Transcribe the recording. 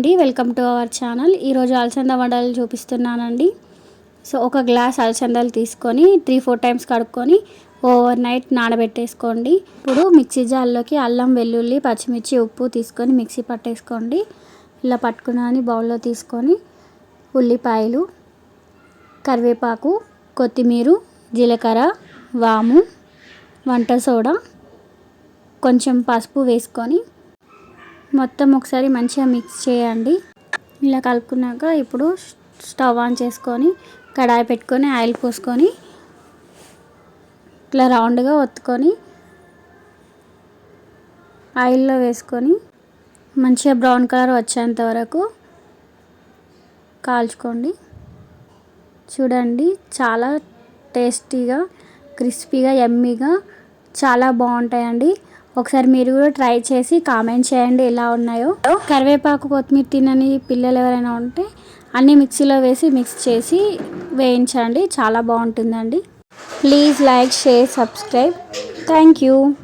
అండి. Welcome to our channel ఈరోజు అలసంద వడలు చూపిస్తున్నానండి. సో ఒక గ్లాస్ అలసందలు తీసుకొని త్రీ ఫోర్ టైమ్స్ కడుక్కొని ఓవర్ నైట్ నానబెట్టేసుకోండి. ఇప్పుడు మిక్సీ జార్లోకి అల్లం వెల్లుల్లి పచ్చిమిర్చి ఉప్పు తీసుకొని మిక్సీ పట్టేసుకోండి. ఇలా పట్టుకున్నాని బౌల్లో తీసుకొని ఉల్లిపాయలు కరివేపాకు కొత్తిమీర జీలకర్ర వాము వంట సోడా కొంచెం పసుపు వేసుకొని మొత్తం ఒకసారి మంచిగా మిక్స్ చేయండి. ఇలా కలుపుకున్నాక ఇప్పుడు స్టవ్ ఆన్ చేసుకొని కడాయి పెట్టుకొని ఆయిల్ పోసుకొని ఇట్లా రౌండ్గా ఒత్తుకొని ఆయిల్లో వేసుకొని మంచిగా బ్రౌన్ కలర్ వచ్చేంత వరకు కాల్చుకోండి. చూడండి చాలా టేస్టీగా క్రిస్పీగా ఎమ్మీగా చాలా బాగుంటాయండి. ఒకసారి మీరు కూడా ట్రై చేసి కామెంట్ చేయండి ఎలా ఉన్నాయో. కరివేపాకు కొత్తిమీర తినని పిల్లలు ఎవరైనా ఉంటే అన్నీ మిక్సీలో వేసి మిక్స్ చేసి వేయించండి. చాలా బాగుంటుందండి. Please like share subscribe. Thank you.